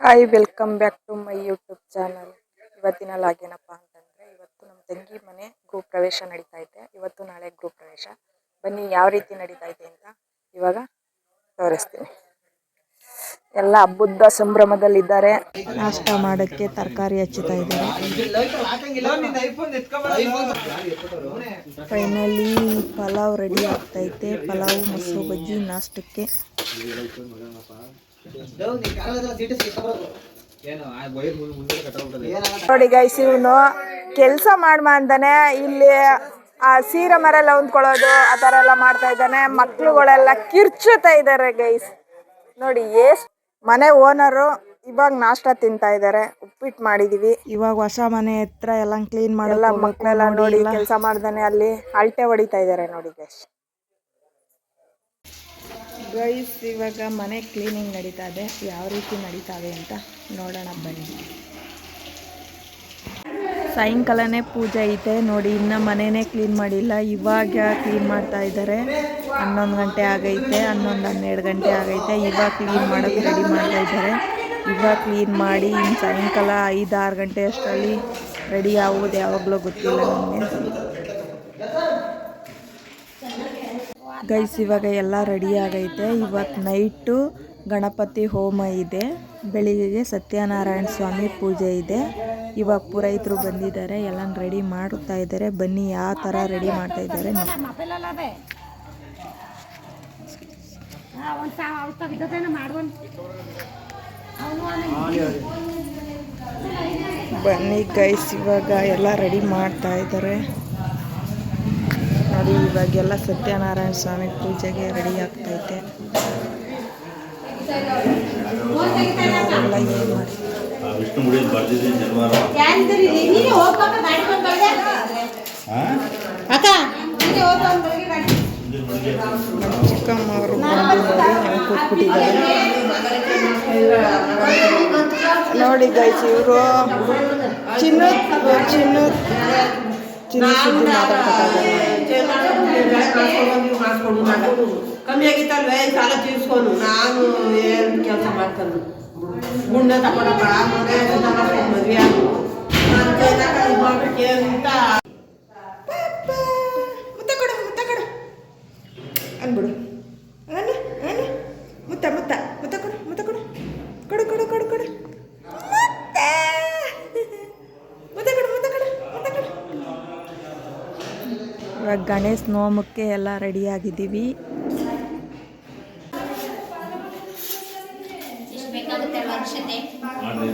Hi welcome back to my YouTube channel ಇವತ್ತಿನ vlog ಏನಪ್ಪ ಅಂತಂದರೆ, ಇವತ್ತು ನಮ್ಮ ತಂಗಿ ಮನೆ ಗೃಹ ಪ್ರವೇಶ ನಡೀತಾ ಇದೆ. ಇವತ್ತು ನಾಳೆ ಗೃಹ ಪ್ರವೇಶ ಬನ್ನಿ, ಯಾವ ರೀತಿ ನಡೀತಾ ಇದೆ ಅಂತ ಇವಾಗ ತೋರಿಸ್ತೀನಿ. ಎಲ್ಲ ಹಬ್ಬದ ಸಂಭ್ರಮದಲ್ಲಿದ್ದಾರೆ. ನಾಷ್ಟ ಮಾಡೋಕ್ಕೆ ತರಕಾರಿ ಹಚ್ಚುತ್ತಾ ಇದ್ದಾರೆ. ಫೈನಲಿ ಪಲಾವ್ ರೆಡಿ ಆಗ್ತೈತೆ ಪಲಾವ್, ಮೊಸರು ಬಜ್ಜಿ ನಾಷ್ಟಕ್ಕೆ. ನೋಡಿ ಗೈಸ್ ಇವನು ಕೆಲಸ ಮಾಡ್ಮ ಅಂತಾನೆ ಇಲ್ಲಿ ಆ ಸೀರೆ ಮರ ಎಲ್ಲ ಹೊಂದ್ಕೊಳ್ಳೋದು ಆ ಥರ ಎಲ್ಲ ಮಾಡ್ತಾ ಇದ್ದಾನೆ. ಮಕ್ಳುಗಳೆಲ್ಲ ಕಿರ್ಚುತ್ತಾ ಇದ್ದಾರೆ ಗೈಸ್ ನೋಡಿ ಎಷ್ಟು ಮನೆ ಓನರು ಇವಾಗ ನಾಷ್ಟ ತಿಂತಾ ಇದ್ದಾರೆ. ಉಪ್ಪಿಟ್ಟು ಮಾಡಿದೀವಿ. ಇವಾಗ ಹೊಸ ಮನೆ ಹತ್ರ ಎಲ್ಲ ಕ್ಲೀನ್ ಮಾಡಲ್ಲ ಮಕ್ಕಳೆಲ್ಲ ನೋಡಿ ಕೆಲಸ ಮಾಡ್ದಾನೆ ಅಲ್ಲಿ. ಅಲ್ಟೆ ಹೊಡಿತಾ ಇದ್ದಾರೆ ನೋಡಿ ಗೈಸ್ ಗೈಸ್ ಇವಾಗ ಮನೆ ಕ್ಲೀನಿಂಗ್ ನಡೀತಾ ಇದೆ. ಯಾವ ರೀತಿ ನಡೀತಾವೆ ಅಂತ ನೋಡೋಣ ಬನ್ನಿ. ಸಾಯಂಕಾಲನೇ ಪೂಜೆ ಐತೆ. ನೋಡಿ, ಇನ್ನು ಮನೆನೇ ಕ್ಲೀನ್ ಮಾಡಿಲ್ಲ. ಇವಾಗ ಕ್ಲೀನ್ ಮಾಡ್ತಾ ಇದ್ದಾರೆ. ಹನ್ನೊಂದು ಗಂಟೆ ಆಗೈತೆ. ಹನ್ನೊಂದು ಹನ್ನೆರಡು ಗಂಟೆ ಆಗೈತೆ. ಇವಾಗ ಕ್ಲೀನ್ ಮಾಡೋಕ್ಕೆ ರೆಡಿ ಮಾಡ್ತಾ ಇದ್ದಾರೆ. ಇವಾಗ ಕ್ಲೀನ್ ಮಾಡಿ ಇನ್ನು ಸಾಯಂಕಾಲ ಐದು ಆರು ಗಂಟೆ ಅಷ್ಟರಲ್ಲಿ ರೆಡಿ ಆಗೋದು ಯಾವಾಗಲೂ ಗೊತ್ತಿಲ್ಲ ನನಗೆ. ಗೈಸ್, ಇವಾಗ ಎಲ್ಲ ರೆಡಿ ಆಗೈತೆ. ಇವತ್ತು ನೈಟು ಗಣಪತಿ ಹೋಮ ಇದೆ. ಬೆಳಿಗ್ಗೆಗೆ ಸತ್ಯನಾರಾಯಣ ಸ್ವಾಮಿ ಪೂಜೆ ಇದೆ. ಇವಾಗ ಪುರೋಹಿತರು ಬಂದಿದ್ದಾರೆ. ಎಲ್ಲ ರೆಡಿ ಮಾಡುತ್ತಾ ಇದ್ದಾರೆ. ಬನ್ನಿ, ಯಾವ ಥರ ರೆಡಿ ಮಾಡ್ತಾ ಇದ್ದಾರೆ. ಬನ್ನಿ ಗೈಸ್, ಇವಾಗ ಎಲ್ಲ ರೆಡಿ ಮಾಡ್ತಾ ಇದ್ದಾರೆ. ನೋಡಿ ಇವಾಗೆಲ್ಲ ಸತ್ಯನಾರಾಯಣ ಸ್ವಾಮಿ ಪೂಜೆಗೆ ರೆಡಿ ಆಗ್ತೈತೆ. ಚಿಕ್ಕಮ್ಮ ಅವರು ಕೂತ್ಬಿಟ್ಟಿದ್ದಾರೆ ನೋಡಿದ್ದಾಯ್ತು ಗೈಸ್ ಇವರು ಚಿನ್ನ ಚಿನ್ನ ಮಾಡ್ಕೊಂಡು ಮಾತಾಡ್ಕೊತಾರೆ ಕಮ್ಮಿ ಆಗಿತ್ತಲ್ವೇ? ಸಾಲ ತೀರಿಸ್ಕೊಂಡು. ನಾನು ಏನು ಕೆಲಸ ಮಾಡ್ಕೊಂಡು ಗುಂಡ ತಗೊಂಡಪ್ಪ ಮದುವೆ ಆಗು ಮಾಡ್ಬೇಕು? ಅಂತ ಅನ್ನ ಮುತ್ತ ಮುತ್ತ. ಮುತ್ತ ಕೊಡು ಮುತ್ತ ಕೊಡು. ಕೊಡು ಕೊಡು ಕೊಡು ಕೊಡು. ಗಣೇಶ್ ನೋಮಕ್ಕೆ ಎಲ್ಲ ರೆಡಿ ಆಗಿದ್ದೀವಿ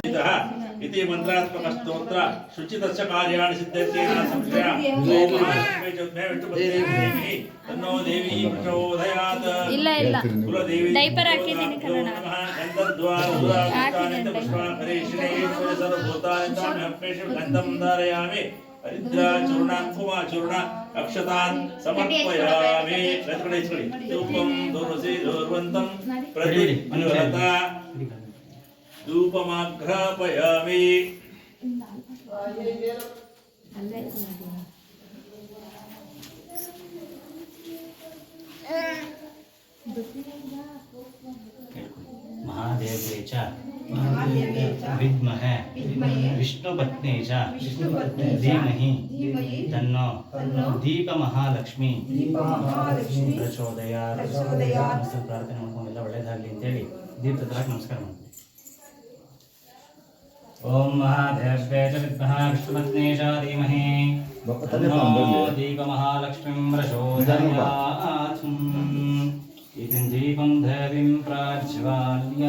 इतः इति मन्त्रात्मक स्तोत्र शुचितस्य कार्याणि सिद्ध्यन्ते न संशय ओम महालक्ष्मी जुग्मे विष्णुपत्नी देवी तन्नो देवी प्रचोदयात् ಇಲ್ಲ ಇಲ್ಲ कुलदेवी Diaper ಹಾಕಿದ್ದೀನಿ ಕನ್ನಡ. गन्धद्वारद्वारानि पुष्पाकरेषिणे सर्वभूतानि ताम्यप्रेषु गन्धं धारयामि हरिद्राचूर्णां कुमाचूर्ण अक्षतान् समर्पयामि लक्ष्मणे इस्कळि धूपं दूरसि दूर्वन्तं प्रतिगृहता धूपमाघ्रापयामि महादेव्ये च विद्महे विष्णुपत्नी च धीमहि तन्नो ದೀಪಮಹಾಲಕ್ಷ್ಮಿ ಪ್ರಚೋದಯಾತ್ ನಮಸ್ತೆ ಪ್ರಾರ್ಥನೆ ಮಾಡ್ಕೊಂಡು ಎಲ್ಲ ಒಳ್ಳೇದಾಗಲಿ ಅಂತೇಳಿ ದೀಪದ ಹತ್ರ ನಮಸ್ಕಾರ ಮಾಡ್ತೀವಿ ಓಂ ಮಹಾದೇವ್ಯೇ ಚ ವಿದ್ಮಃ ವಿಷ್ಣುಪತ್ನೇ ಚ ಧೀಮಹಿ ತನ್ನೋ ದೀಪಮಹಾಲಕ್ಷ್ಮೀಂ ಪ್ರಚೋದಯಾತ್ इदं दीपं देवीं प्राज्वाल्याः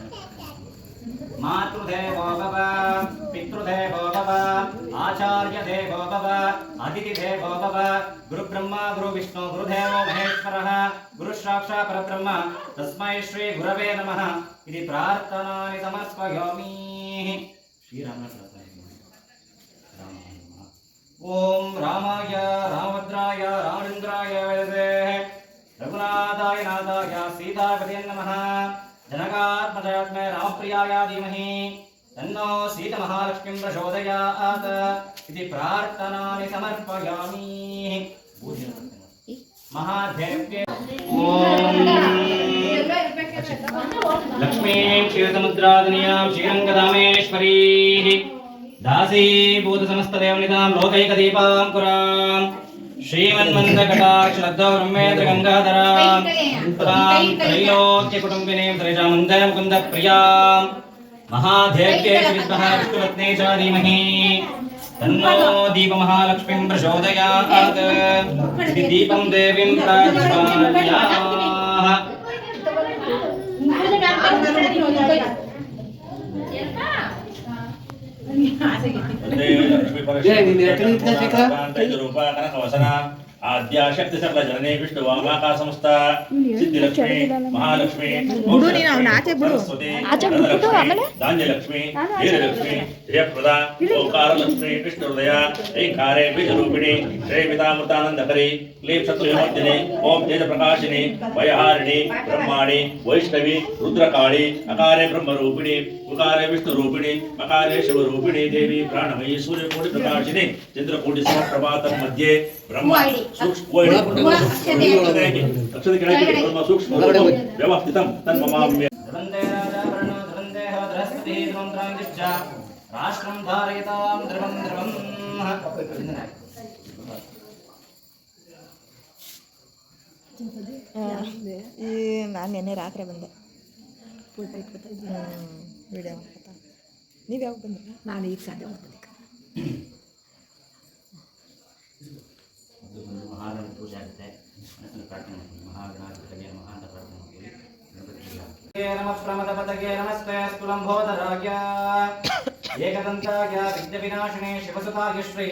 मातृदेवो भव, पितृदेवो भव, आचार्यदेवो भव अतिथिदेवो भव, गुरुब्रह्मा, गुरुविष्णु गुरुसाक्षात् परब्रह्म, तस्मै श्रीगुरवे नमः। इति प्रार्थनानि समर्पयामि ॐ रामाय, रामभद्राय, रामचन्द्राय वयसे रघुनाथाय नाथाय सीतापते नमः। जनकात्मजात्मे रामप्रियाय धीमहि तन्नो सीतमहालक्ष्मीं प्रचोदयात् इति प्रार्थनानि समर्पयामि। महादेव्ये लक्ष्मीं क्षीरसमुद्रादिन्यां श्रीरङ्गधामेश्वरीः दासीभूतसमस्तदेवनितां लोकैकदीपां पुराम् श्रीमन्मन्दकटाक्षरद्धो ब्रह्मेन्द्र गङ्गाधरां तां त्रैलोक्यकुटुम्बिनीं च धीमहि तन्नो दीपमहालक्ष्मीं प्रचोदयात्। दीपं देवीं వందే రూపాయల కనుక అవసరం ಆದ್ಯಾಶಕ್ತಿಸರ್ವಜನನೇ ವಿಷ್ಣು ವಾಮಾಕಾ ಸಂಸ್ಥಾ ಸಿದ್ಧಿಲಕ್ಷ್ಮಿ ಮಹಾಲಕ್ಷ್ಮಿ ಧಾನ್ಯಲಕ್ಷ್ಮಿ ವೀರಲಕ್ಷ್ಮಿ ಜಯಪ್ರದ ಓಂಕಾರಲಕ್ಷ್ಮಿ ಕೃಷ್ಣ ಹೃದಯ ಐಂಕಾರೆ ಬೀಜರೂಪಿಣಿ ಶ್ರೇ ಪಿತಾಮೃತಾನಂದಕರಿ ಕ್ಲೀಂ ಶತ್ರುಮೋದಿನಿ ಓಂ ತೇಜ ಪ್ರಕಾಶಿನಿ ವಯಹಾರಿಣಿ ಬ್ರಹ್ಮಾಣಿ ವೈಷ್ಣವಿ ರುದ್ರಕಾಳಿ ಅಕಾರೆ ಬ್ರಹ್ಮರೂಪಿಣಿ ಉಕಾರೆ ವಿಷ್ಣು ರೂಪಿಣಿ ಅಕಾರೆ ಶಿವರೂಪಿಣಿ ದೇವಿ ಪ್ರಾಣಮಯಿ ಸೂರ್ಯಕೋಟಿ ಪ್ರಕಾಶಿನಿ ಚಂದ್ರಕೋಟಿ ಸಮಪ್ರಭಾತಂ ಮಧ್ಯೆ ಬ್ರಹ್ಮ ಈ ನಾನು ನಿನ್ನೆ ರಾತ್ರಿ ಬಂದೆ. ವಿಡಿಯೋ ನೀವು ಯಾವಾಗ ಬಂದ್ರೆ? ನಾನು ಈಗ ಸಾಧ್ಯ ಪೂಜೆ ಆಗುತ್ತೆ ಮನಸ್ಸನ್ನು ಪ್ರಾರ್ಥನೆ ಮಾಡ್ತೀನಿ ಮಹಾಗಣಾಧಿಪತಿಗೆ ನಮಃ ಅಂತ ಪ್ರಾರ್ಥನೆ ಮಾಡ್ತೀವಿ ಗಣಪತಿಗೆ ನಮಃ ಪ್ರಮದಪತಗೆ ನಮಸ್ತೆ ಸ್ತುಲಂಬೋದರಾಯ ಏಕದಂತಾಯ ವಿಘ್ನವಿನಾಶಿನೇ ಶಿವಸುತಾಯ ಶ್ರೀ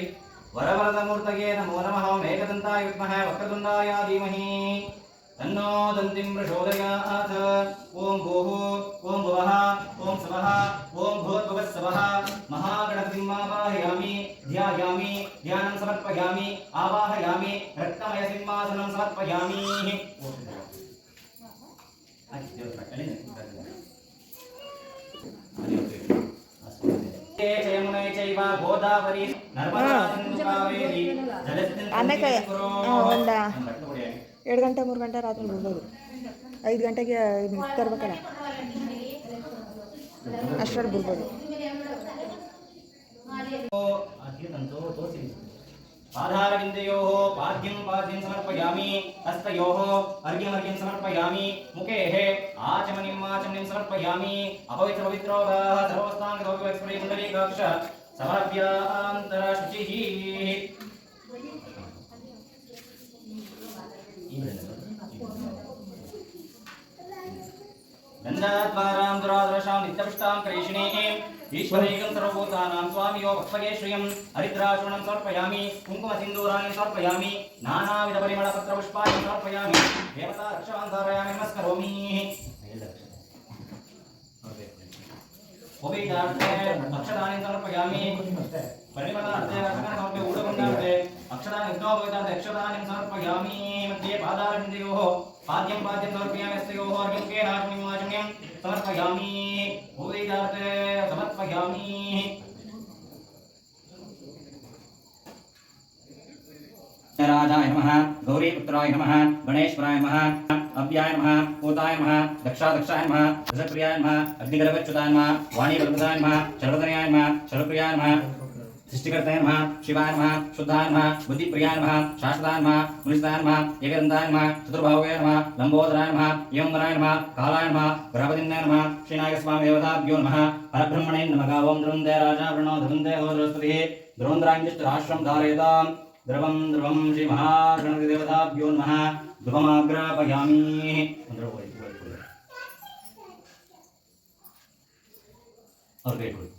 ವರವರದಮೂರ್ತಗೆ ನಮೋ ನಮಃ ಓಂ ಏಕದಂತಾಯ ವಿದ್ಮಹೇ ವಕ್ರತುಂಡಾಯ ಧೀಮಹಿ तन्नो दन्तिं प्रचोदयात् ॐ भूः ॐ भुवः ॐ सवः ॐ भूद्भुवः सवः महागणपतिं मावाहयामि ध्यायामि ध्यानं समर्पयामि आवाहयामि रत्नमयसिंहासनं समर्पयामि। यमुनै चैव गोदावरी नर्मदा सिन्धु कावेरी जलस्तिं ಎರಡು ಗಂಟೆ ಮೂರು ಗಂಟೆ ರಾತ್ರಿ ಬಿಡ್ಬೋದು ಐದು ಗಂಟೆಗೆ ತರ್ಬೇಕಲ್ಲ ಅಷ್ಟರಲ್ಲಿ ಬಿಡ್ಬೋದು ಅತ್ಯುತ್ತಂತೋ ತೋರಿಸಿ ಪಾದಾರವಿಂದಯೋः ಪಾದ್ಯಂ ಪಾದ್ಯಂ ಸಮರ್ಪಯಾಮಿ ಹಸ್ತಯೋः ಅರ್ಘ್ಯಮರ್ಘ್ಯಂ ಸಮರ್ಪಯಾಮಿ ಮುಖೇಃ ಆಚಮನಿಂ ಆಚಮನಿಂ ಸಮರ್ಪಯಾಮಿ ಅಪವಿತ್ರ గంధాత్వారాం దురాదృశాం నిత్యపృష్టాం క్రైషిణీం ఈశ్వరైకం సర్వభూతానాం స్వామి యో భక్తకేశ్రియం హరిద్రాచూర్ణం సమర్పయామి కుంకుమ సింధూరాన్ని సమర్పయామి నానావిధ పరిమళ పత్ర పుష్పాన్ని సమర్పయామి దేవతా రక్షాం ధారయామి నమస్కరోమి కోవిడ్ అక్షరాన్ని సమర్పయామి ఊడకుండా अक्षतानि विष्णोपवितार्थे अक्षतानि समर्पयामि मध्ये पादारविन्दयोः अव्याय नमः, पूताय नमः, दक्षादक्षाय नमः रसप्रियाय नमः, अग्निगर्भच्युताय नमः वाणीवर्धनाय नमः शरदनयाय नमः, शरप्रियाय नमः। सृष्टिकर्ता नमः, शिवाय नमः, शुद्धाय नमः, बुद्धिप्रियाय नमः, शाश्वताय नमः, मुनिष्ठाय नमः एकदन्ताय नमः चतुर्भावगाय नमः नमः यमराय नमः, कालाय नमः नमः नमः, परब्रह्मणे नमः द्रुन्दे राजा वृणो धृन्दे द्रवं द्रवं नमः और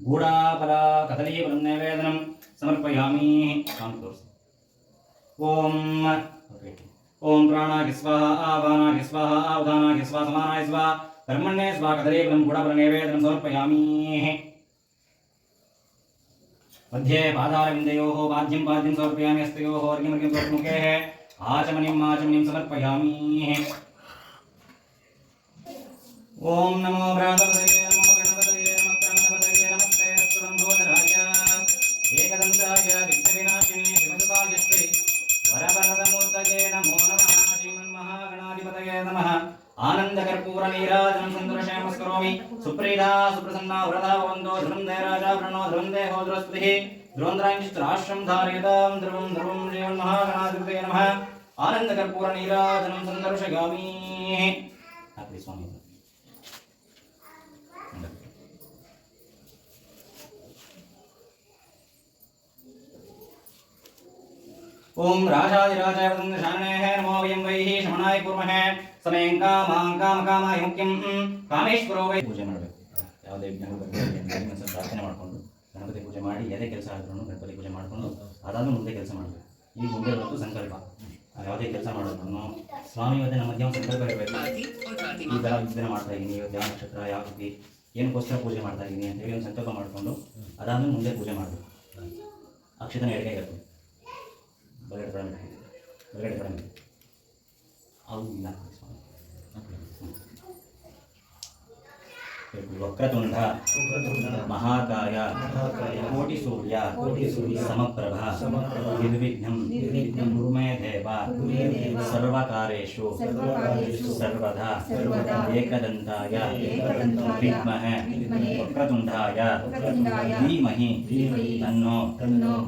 गूढाफला कदलीफलं नैवेदनं समर्पयामि ॐ ॐ प्राणाय स्वाहा, आवानाय स्वाहा, आवधानाय स्वाहा, समानाय स्वाहा, कर्मण्ये स्वाहा कदलीफलं गूढाफलं नैवेदनं समर्पयामि। मध्ये पादारविन्दयोः, पाद्यं पाद्यं समर्पयामि हस्तयोः अर्घ्यम् अर्घ्यं समर्पमुखेः आचमनीम् आचमनीं समर्पयामि। ॐ नमो भ्रातृ सुप्रीता सुप्रसन्ना, व्रता, भवन्तो, ध्रुवं दे राजा प्रणो ध्रुवं दे होद्रस्पतिः ध्रुवन्द्राञ्चित्राश्रं धारयतां, ध्रुवं ध्रुवं, श्रीमन्महागणाधिपतये नमः। आनन्दकर्पूरनीराजनं सन्दर्शयामि। हापि स्वामी। ओम राजाधिराजाय वदन्तशाननेः नमो वयं वैः शमनाय ಸಮಯಂ ಕಾಮ ಕಾಮ ಕಾಮಾಯ ಮುಖ್ಯಂ ಕಾಮೇಶ್ವರೋ ವೈ ಪೂಜೆ ಮಾಡಬೇಕು. ಯಾವುದೇ ವಿಜ್ಞಾನ ಪ್ರಾರ್ಥನೆ ಮಾಡಿಕೊಂಡು ಗಣಪತಿ ಪೂಜೆ ಮಾಡಿ ಯಾವುದೇ ಕೆಲಸ ಆದ್ರೂ ಗಣಪತಿ ಪೂಜೆ ಮಾಡಿಕೊಂಡು ಅದಾದ್ರೂ ಮುಂದೆ ಕೆಲಸ ಮಾಡಬೇಕು. ಈಗ ಮುಂದೆ ಇರೋದು ಸಂಕಲ್ಪ. ಯಾವುದೇ ಕೆಲಸ ಮಾಡೋದನ್ನು ಸ್ವಾಮಿ ಮತ್ತೆ ನಮ್ಮ ಮಧ್ಯ ಸಂಕಲ್ಪ ಇರಬೇಕು. ಈ ಥರ ವಿಜ್ಞಾನ ಮಾಡ್ತಾ ಇದ್ದೀನಿ ಯಾವ ನಕ್ಷತ್ರ, ಯಾವ ರೀತಿ ಏನಕ್ಕೋಸ್ಕರ ಪೂಜೆ ಮಾಡ್ತಾ ಇದ್ದೀನಿ ಅಂತೇಳಿ ಒಂದು ಸಂಕಲ್ಪ ಮಾಡಿಕೊಂಡು ಅದಾದ್ರೂ ಮುಂದೆ ಪೂಜೆ ಮಾಡಬೇಕು. ಅಕ್ಷತನ ಎಡಗೈಗೆ ಬಲಗಡೆ ಬಲಗಡೆ हाँ, वक्रतुण्ड महाकाय, कोटिसूर्य समप्रभा निर्विघ्नं गुरुमय देव, सर्वकारेषु, सर्वदा, एकदन्ताय, विद्महे, वक्रतुण्डाय, धीमहि तन्नो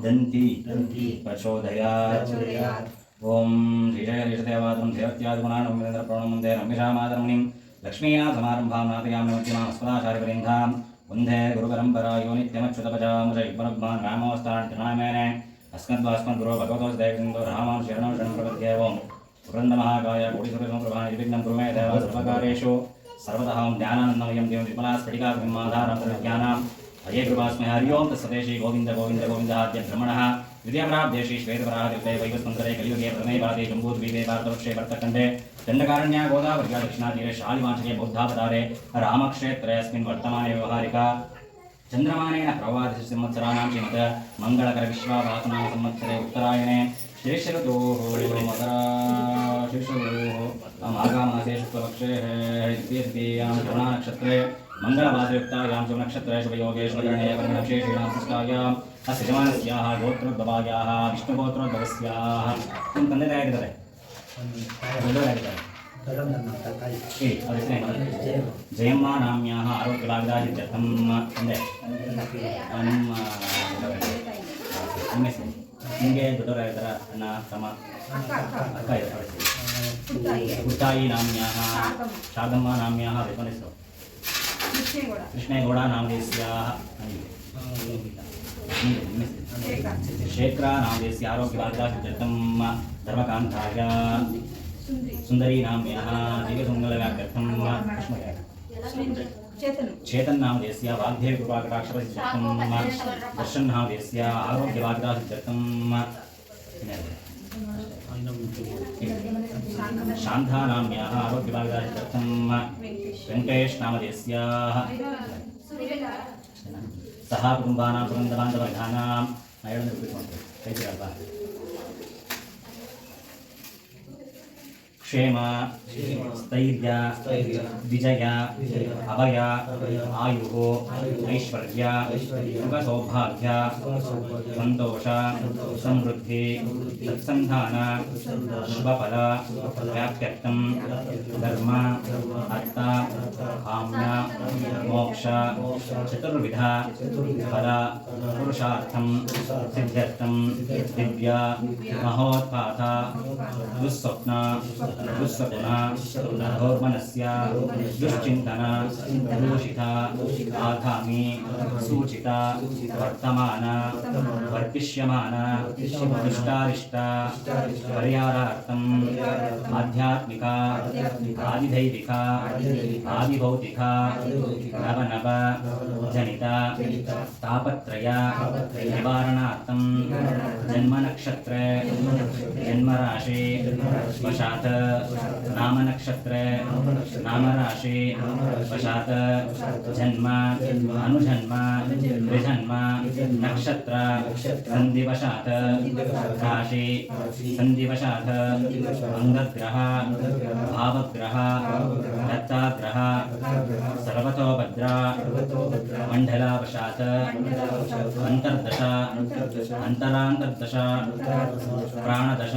दन्ति प्रचोदयात्। ओम श्रीजयदेशदेवादं देवत्यादिगुणान् ओमिन्द्रप्रणमन्दे रम्भिषामादरमुनिं लक्ष्मीनाथमारम्भां नादयामि मध्यमास्पदाचार्यवृन्धां वंदे गुरुपरम्परा यो नित्यमच्युतपजामुजयुग्मनग्मान् रामावस्थान् प्रणामेने अस्मद्वास्मद्गुरो भगवतो दैवं रामान् शरणं शरणं प्रपद्येवं पुरन्दमहाकाय कोटिसुरसंप्रभाणि विभिन्नं कुरुमे देव सर्वकारेषु सर्वदहां ज्ञानानन्दमयं देवं विपुलास्फटिकाब्रह्माधारं प्रज्ञानां हरे कृपास्मै हरि ओं तत्सदेशी गोविन्द गोविंद, गोविंद, गोविंद, गोविंद, गोविंद, द्वितीयमराभ्येषि श्वेतपराहकृते वैवस्पन्दरे कलियुगे प्रमेयपादे जम्बूद्वीपे वार्तवृक्षे वर्तखण्डे दण्डकारण्या गोदावर्या दक्षिणातीरे शालिवांशके बौद्धावतारे रामक्षेत्रे अस्मिन् वर्तमाने व्यवहारिका चन्द्रमानेन प्रवादिसंवत्सराणां श्रीमद मङ्गलकरविश्वाभासनां संवत्सरे उत्तरायणे शेषऋतोः मकराशिषोः माघामासे शुक्लपक्षे द्वितीयां करुणानक्षत्रे मङ्गलभासयुक्तायां शुभनक्षत्रे शुभयोगे शुभकरणे वर्णविशेषेणां सृष्टायाम् अस्य यजमानस्याः गोत्रोद्भवायाः विष्णुगोत्रोद्भवस्याः ನಿಮ್ಮ ತಂದೆ ತಾಯಿ ಆಗಿದ್ದಾರೆ ದೊಡ್ಡವರಾಗಿದ್ದಾರೆ ಏ ಅವ್ರ ಹೆಸರೇನು ಜಯಮ್ಮ ನಾಮ್ಯಾಹ ಆರೋಗ್ಯವಾಗಿದ್ದಾಗಿತ್ಯರ್ಥಂ ತಂದೆ ಆ, ನಿಮ್ಮ ನಿಮ್ಮ ಹೆಸರು ನಿಮಗೆ ದೊಡ್ಡವರಾಗಿದ್ದಾರ ಅಣ್ಣ ತಮ್ಮ ಅಕ್ಕ ಇದೆ ಅವ್ರ ಹೆಸರು ಪುಟ್ಟಾಯಿ ನಾಮ್ಯಾಹ ಶಾರದಮ್ಮ ನಾಮ್ಯಾಹ ವಿಪನ ಹೆಸರು कृष्णेगौड़ा नामदेश्याः क्षेत्रा नामदेश्य आरोग्यवादाशतम् धर्मकान्ताय सुन्दरी नाम्यः दिव्यसुन्दरव्याकर्थं चेतन दर्शन नामदेश्य आरोग्यवाद शान्तानाम्याः आरोग्यभागार्थं वेङ्कटेशनामधेस्याः। क्षेम स्थैर्य विजय अभय आयु ऐश्वर्य सुखसौभाग्य सतोष समृद्धि सत्सन्धान, शुभफल व्याप्यर्थं धर्म अर्थ काम्य मोक्ष, चतुर्विध, फल, पुरुषार्थं, सिद्ध्यर्थं, दिव्य महोत्पात दुःस्वप्न दुःस्वप्न घोर्मनस्य दुश्चिन्तन, दूषित, आगामि, सूचित, वर्तमान, वर्तिष्यमान दुष्टारिष्ट परिहारार्थम् आध्यात्मिक, आदिदैविक, आदिभौतिक, नवनव, जनित, तापत्रय निवारणार्थं जन्मनक्षत्र, जन्मराशि वशात् नामनक्षत्र, नामराशि वशात् जन्म, अनुजन्म त्रिजन्म नक्षत्र, सन्धिवशात् राशि सन्धिवशात्। अङ्गग्रह भावग्रह दत्ताग्रह सर्वतोभद्रा मण्डलावशात्। अन्तर्दशा अन्तरान्तर्दशा प्राणदश।